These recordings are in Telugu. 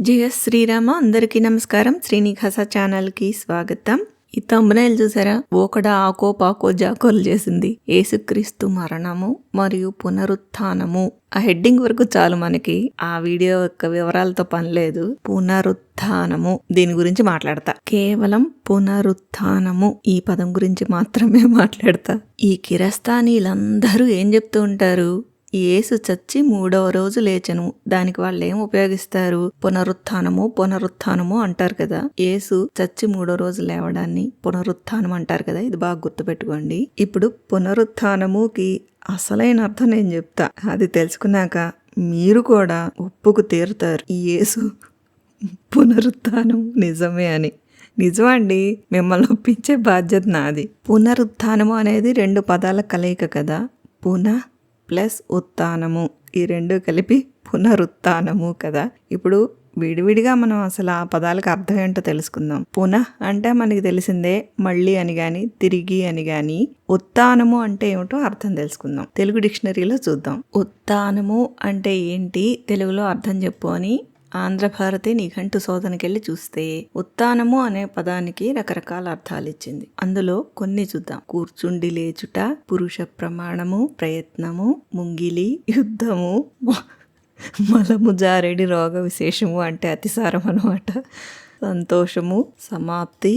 జయస్ శ్రీరామ అందరికీ నమస్కారం. శ్రీనివాస ఛానల్కి స్వాగతం. ఈ తమ్మునేలు చూసారా? ఒకడ ఆకో పాకో జాకోలు చేసింది. ఏసుక్రీస్తు మరణము మరియు పునరుత్థానము. ఆ హెడ్డింగ్ వరకు చాలు మనకి. ఆ వీడియో యొక్క వివరాలతో పని లేదు. పునరుత్థానము. దీని గురించి మాట్లాడతా. కేవలం పునరుత్థానము. ఈ పదం గురించి మాత్రమే మాట్లాడతా. ఈ కిరస్థానీలందరూ ఏం చెప్తూ ఉంటారు? యేసు చచ్చి మూడవ రోజు లేచను. దానికి వాళ్ళు ఏం ఉపయోగిస్తారు? పునరుత్థానము పునరుత్థానము అంటారు కదా. యేసు చచ్చి మూడో రోజు లేవడాన్ని పునరుత్నం అంటారు కదా. ఇది బాగా గుర్తుపెట్టుకోండి. ఇప్పుడు పునరుత్థానముకి అసలైన అర్థం నేను చెప్తా. అది తెలుసుకున్నాక మీరు కూడా ఒప్పుకు తీరుతారు. ఈ యేసు పునరుత్థానం నిజమే అని. నిజమండి మిమ్మల్ని ఒప్పించే బాధ్యత నాది. పునరుత్థానము అనేది రెండు పదాల కలయిక కదా. పునః ప్లస్ ఉత్తానము ఈ రెండు కలిపి పునరుత్నము కదా. ఇప్పుడు విడివిడిగా మనం అసలు ఆ పదాలకు అర్థం ఏంటో తెలుసుకుందాం. పునః అంటే మనకి తెలిసిందే మళ్ళీ అని కానీ తిరిగి అని కానీ ఉత్తానము అంటే ఏమిటో అర్థం తెలుసుకుందాం. తెలుగు డిక్షనరీలో చూద్దాం. ఉత్తానము అంటే ఏంటి? తెలుగులో అర్థం చెప్పు అని ఆంధ్రభారతి నిఘంటు శోధనకెళ్ళి చూస్తే ఉత్థానము అనే పదానికి రకరకాల అర్థాలు ఇచ్చింది అందులో కొన్ని చూద్దాం. కూర్చుండి లేచుట పురుష ప్రమాణము ప్రయత్నము ముంగిలి యుద్ధము మ- మలము జారెడి రోగ విశేషము అంటే అతిసారం అనమాట సంతోషము సమాప్తి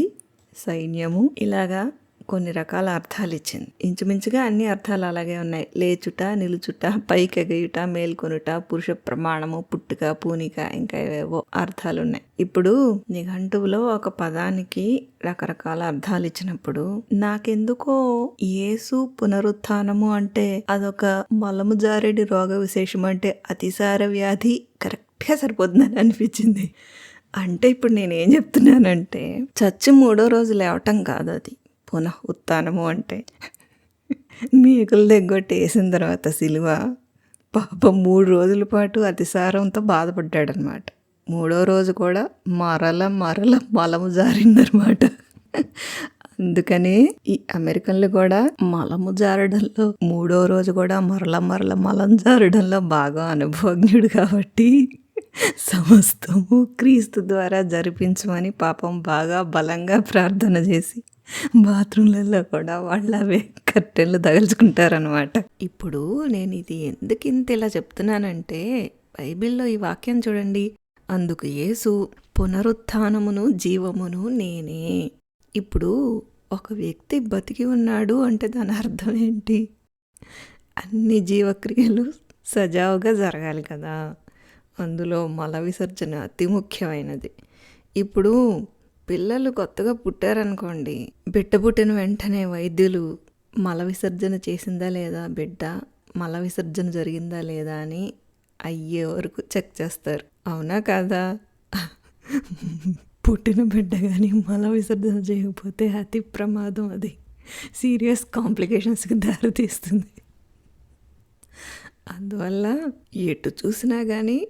సైన్యము ఇలాగా కొన్ని రకాల అర్థాలు ఇచ్చింది. ఇంచుమించుగా అన్ని అర్థాలు అలాగే ఉన్నాయి. లేచుట నిలుచుట పైకెగయుట మేల్కొనుట పురుష ప్రమాణము పుట్టుక పూనిక ఇంకా ఏవేవో అర్థాలు ఉన్నాయి ఇప్పుడు నిఘంటువులో ఒక పదానికి రకరకాల అర్థాలు ఇచ్చినప్పుడు నాకెందుకో యేసు పునరుత్థానము అంటే అదొక మలము జారెడి రోగ విశేషం అంటే అతిసార వ్యాధి కరెక్ట్గా సరిపోతుందని అనిపించింది. అంటే ఇప్పుడు నేనేం చెప్తున్నానంటే చచ్చి మూడో రోజు లేవటం కాదు అది. పునః ఉత్నము అంటే. మేకులు దగ్గొట్టి వేసిన తర్వాత సిలువ పాపం మూడు రోజుల పాటు అతిసారంతో బాధపడ్డాడనమాట. మూడో రోజు కూడా మరల మరల మలము జారిందనమాట. అందుకని ఈ అమెరికన్లు కూడా మలము జారడంలో మూడో రోజు కూడా మరల మరల మలం జారడంలో బాగా అనుభవజ్ఞుడు కాబట్టి సమస్తము క్రీస్తు ద్వారా జరిపించమని పాపం బాగా బలంగా ప్రార్థన చేసి బాత్రూంలలో కూడా వాళ్ళు అవే కట్టెలు తగల్చుకుంటారనమాట ఇప్పుడు నేను ఇది ఎందుకు ఇంత ఇలా చెప్తున్నానంటే బైబిల్లో ఈ వాక్యం చూడండి. అందుకు యేసు పునరుత్థానమును జీవమును నేనే. ఇప్పుడు ఒక వ్యక్తి బతికి ఉన్నాడు అంటే దాని అర్థం ఏంటి? అన్ని జీవక్రియలు సజావుగా జరగాలి కదా. అందులో మల విసర్జన అతి ముఖ్యమైనది. ఇప్పుడు పిల్లలు కొత్తగా పుట్టారనుకోండి బిడ్డ పుట్టిన వెంటనే వైద్యులు మల విసర్జన చేసిందా లేదా బిడ్డ మల విసర్జన జరిగిందా లేదా అని అయ్యే వరకు చెక్ చేస్తారు. అవునా కాదా? పుట్టిన బిడ్డ కానీ మల విసర్జన చేయకపోతే అతి ప్రమాదం అది. సీరియస్ కాంప్లికేషన్స్కి దారితీస్తుంది అందువల్ల ఎటు చూసినా కానీ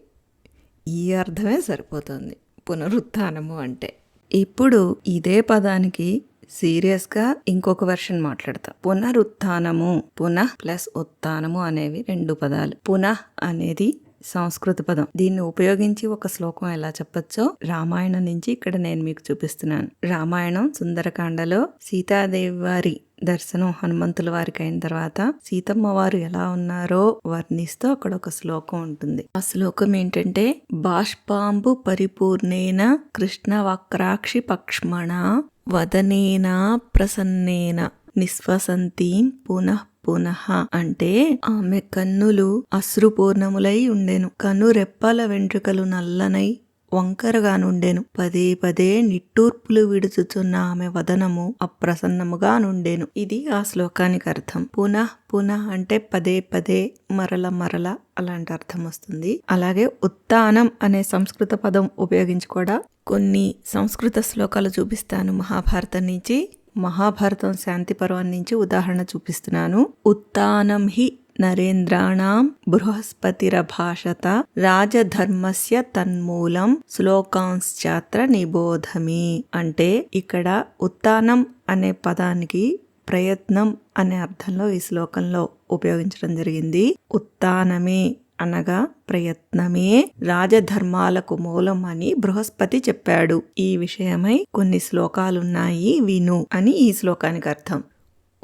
ఈ అర్థమే సరిపోతుంది. పునరుత్థానము అంటే. ఇప్పుడు ఇదే పదానికి సీరియస్గా ఇంకొక వెర్షన్ మాట్లాడతా. పునరుత్థానము పునః ప్లస్ ఉత్థానము అనేవి రెండు పదాలు. పునః అనేది సంస్కృత పదం. దీన్ని ఉపయోగించి ఒక శ్లోకం ఎలా చెప్పచ్చో రామాయణం నుంచి ఇక్కడ నేను మీకు చూపిస్తున్నాను. రామాయణం సుందరకాండలో సీతాదేవి వారి దర్శనం హనుమంతుల వారికి అయిన తర్వాత సీతమ్మ వారు ఎలా ఉన్నారో వర్ణిస్తూ అక్కడ ఒక శ్లోకం ఉంటుంది. ఆ శ్లోకం ఏంటంటే బాష్పాంబు పరిపూర్ణేన కృష్ణ వక్రాక్షి పక్ష్మణ వదనేన ప్రసన్నేన నిశ్వసంతీం పునః పునః అంటే ఆమె కన్నులు అశ్రుపూర్ణములై ఉండెను. కన్ను రెప్పల వెంట్రుకలు నల్లనై వంకరగా నుండెను. పదే పదే నిట్టూర్పులు విడుచుచున్న ఆమె వదనము అప్రసన్నముగా నుండెను. ఇది ఆ శ్లోకానికి అర్థం. పునః పునః అంటే పదే పదే మరల మరల అలాంటి అర్థం వస్తుంది. అలాగే ఉత్తానం అనే సంస్కృత పదం ఉపయోగించి కూడా కొన్ని సంస్కృత శ్లోకాలు చూపిస్తాను మహాభారతం నుంచి. మహాభారతం శాంతి పర్వం నుంచి ఉదాహరణ చూపిస్తున్నాను. ఉత్తానం హి నరేంద్రాణం బృహస్పతిరభాషత రాజధర్మస్య తన్మూలం శ్లోకాంశ్చాత్ర నిబోధమి. అంటే ఇక్కడ ఉత్తానం అనే పదానికి ప్రయత్నం అనే అర్థంలో ఈ శ్లోకంలో ఉపయోగించడం జరిగింది. ఉత్తానమే అనగా ప్రయత్నమే రాజధర్మాలకు మూలం అని బృహస్పతి చెప్పాడు. ఈ విషయమై కొన్ని శ్లోకాలున్నాయి విను అని ఈ శ్లోకానికి అర్థం.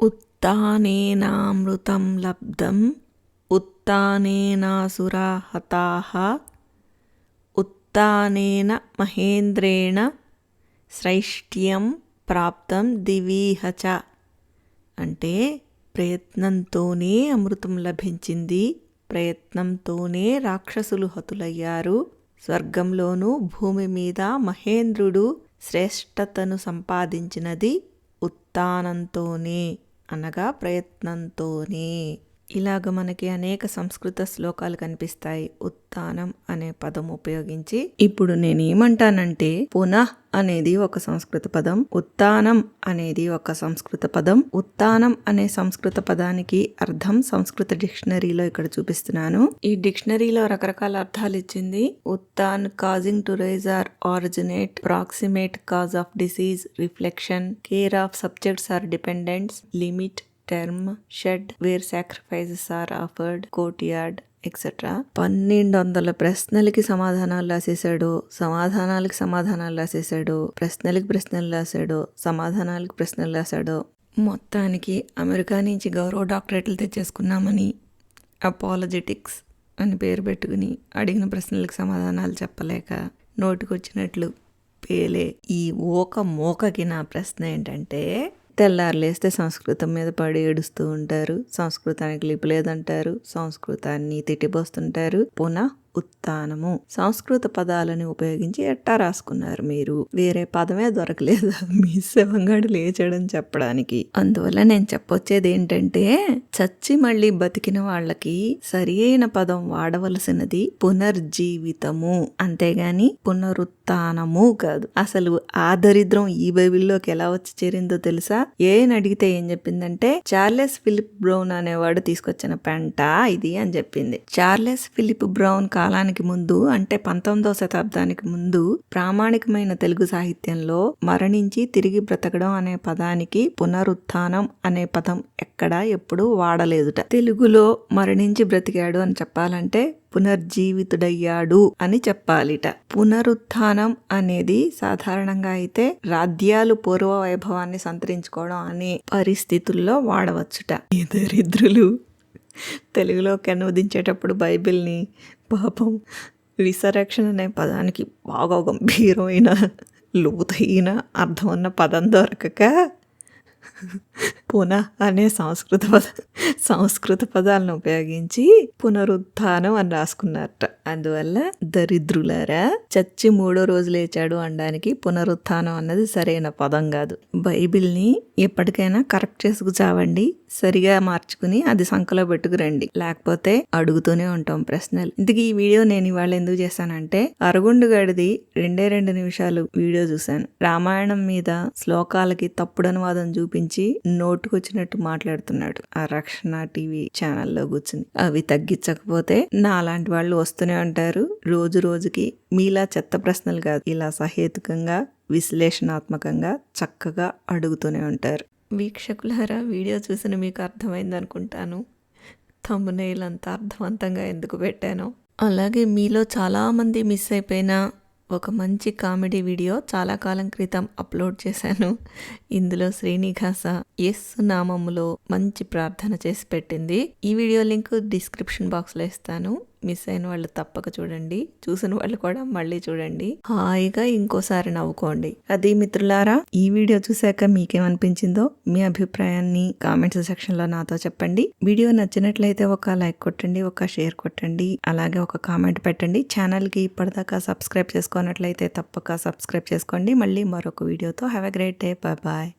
ఉత్తానేనామృతం లబ్ధం ఉత్తానేనాసురా హతాహ ఉత్తానేన మహేంద్రేణ శ్రైష్ట్యం ప్రాప్తం దివీహ చ. అంటే ప్రయత్నంతోనే అమృతం లభించింది. ప్రయత్నంతోనే రాక్షసులు హతులయ్యారు. స్వర్గంలోనూ భూమి మీద మహేంద్రుడు శ్రేష్టతను సంపాదించినది ఉత్తానంతోనే అనగా ప్రయత్నంతోనే. ఇలాగ మనకి అనేక సంస్కృత శ్లోకాలు కనిపిస్తాయి. ఉత్తానం అనే పదం ఉపయోగించి ఇప్పుడు నేను ఏమంటానంటే పునః అనేది ఒక సంస్కృత పదం ఉత్తానం అనేది ఒక సంస్కృత పదం. ఉత్తానం అనే సంస్కృత పదానికి అర్థం సంస్కృత డిక్షనరీలో ఇక్కడ చూపిస్తున్నాను. ఈ డిక్షనరీలో రకరకాల అర్థాలు ఇచ్చింది. Utthan causing to rise or originate proximate cause of disease reflection care of subjects or dependents limit term shed where sacrifices are offered courtyard etcetera పన్నెండు వందల ప్రశ్నలకి సమాధానాలు రాసేసాడు సమాధానాలకి సమాధానాలు రాసేసాడు ప్రశ్నలకి ప్రశ్నలు రాశాడు సమాధానాలకి ప్రశ్నలు రాశాడు. మొత్తానికి అమెరికా నుంచి గౌరవ డాక్టరేట్లు తెచ్చేసుకున్నామని అపాలజెటిక్స్ అని పేరు పెట్టుకుని అడిగిన ప్రశ్నలకు సమాధానాలు చెప్పలేక నోటికొచ్చినట్లు పేలే ఈ ఓక మోకకి నా ప్రశ్న ఏంటంటే తెల్లారు లేస్తే సంస్కృతం మీద పడి ఏడుస్తూ ఉంటారు. సంస్కృతానికి లిపి లేదంటారు. సంస్కృతాన్ని తిట్టిపోస్తుంటారు. పునః? ఉత్తానము సంస్కృత పదాలని ఉపయోగించి ఎట్టా రాసుకున్నారు మీరు? వేరే పదమే దొరకలేదు. మీ శివంగాడు లేచాడని చెప్పడానికి. అందువల్ల నేను చెప్పొచ్చేది ఏంటంటే చచ్చి మళ్ళీ బతికిన వాళ్ళకి సరి అయిన పదం వాడవలసినది పునర్జీవితము. అంతేగాని పునరుత్నము కాదు. అసలు ఆ దరిద్రం ఈ బైబిల్లోకి ఎలా వచ్చి చేరిందో తెలుసా? ఏని అడిగితే ఏం చెప్పిందంటే చార్లెస్ ఫిలిప్ బ్రౌన్ అనేవాడు తీసుకొచ్చిన పెంట ఇది అని చెప్పింది. చార్లెస్ ఫిలిప్ బ్రౌన్ కాలానికి ముందు అంటే పంతొమ్మిదవ శతాబ్దానికి ముందు ప్రామాణికమైన తెలుగు సాహిత్యంలో మరణించి తిరిగి బ్రతకడం అనే పదానికి పునరుత్థానం అనే పదం ఎక్కడా ఎప్పుడూ వాడలేదుట. తెలుగులో మరణించి బ్రతికాడు అని చెప్పాలంటే పునర్జీవితుడయ్యాడు అని చెప్పాలిట. పునరుత్థానం అనేది సాధారణంగా అయితే రాధ్యాలు పూర్వ వైభవాన్ని సంతరించుకోవడం అనే పరిస్థితుల్లో వాడవచ్చుట. ఈ దరిద్రులు తెలుగులోకి అనువదించేటప్పుడు బైబిల్ని పాపం రిసరక్షన్ అనే పదానికి బాగా గంభీరమైన లోతైన అర్థం ఉన్న పదం దొరకక పునః అనే సంస్కృత పద సంస్కృత పదాలను ఉపయోగించి పునరుత్థానం అని రాసుకున్నారట. అందువల్ల దరిద్రులారా చచ్చి మూడో రోజు లేచాడు అనడానికి పునరుత్థానం అన్నది సరైన పదం కాదు. బైబిల్ని ఎప్పటికైనా కరెక్ట్ చేసుకు చావండి సరిగా మార్చుకుని అది సంఖలో పెట్టుకురండి. లేకపోతే అడుగుతూనే ఉంటాం ప్రశ్నలు. ఇందుకు ఈ వీడియో నేను ఇవాళ ఎందుకు చేశానంటే అరుగుండు గడిది రెండే రెండు నిమిషాలు వీడియో చూశాను. రామాయణం మీద శ్లోకాలకి తప్పుడు అనువాదం చూపించి నోటుకొచ్చినట్టు మాట్లాడుతున్నాడు. ఆ రక్షణ టీవీ ఛానల్లో కూర్చుని. అవి తగ్గించకపోతే నా అలాంటి వాళ్ళు వస్తూనే ఉంటారు. రోజు రోజుకి మీలా చెత్త ప్రశ్నలు కాదు. ఇలా సహేతుకంగా విశ్లేషణాత్మకంగా చక్కగా అడుగుతూనే ఉంటారు. వీక్షకులారా వీడియో చూసిన మీకు అర్థమైంది అనుకుంటాను. తమ్మునేల్ అంత అర్థవంతంగా ఎందుకు పెట్టాను. అలాగే మీలో చాలామంది మిస్ అయిపోయిన ఒక మంచి కామెడీ వీడియో చాలా కాలం క్రితం అప్లోడ్ చేశాను. ఇందులో శ్రీనిఘాస ఎస్ నామములో మంచి ప్రార్థన చేసి పెట్టింది. ఈ వీడియో లింక్ డిస్క్రిప్షన్ బాక్స్లో ఇస్తాను. మిస్ అయిన వాళ్ళు తప్పక చూడండి. చూసిన వాళ్ళు కూడా మళ్ళీ చూడండి. హాయిగా ఇంకోసారి నవ్వుకోండి. అది మిత్రులారా ఈ వీడియో చూశాక మీకేమనిపించిందో మీ అభిప్రాయాన్ని కామెంట్స్ సెక్షన్లో నాతో చెప్పండి. వీడియో నచ్చినట్లయితే ఒక లైక్ కొట్టండి ఒక షేర్ కొట్టండి అలాగే ఒక కామెంట్ పెట్టండి. ఛానల్కి ఇప్పటిదాకా సబ్స్క్రైబ్ చేసుకున్నట్లయితే తప్పక సబ్స్క్రైబ్ చేసుకోండి. మళ్ళీ మరొక వీడియోతో have a great day bye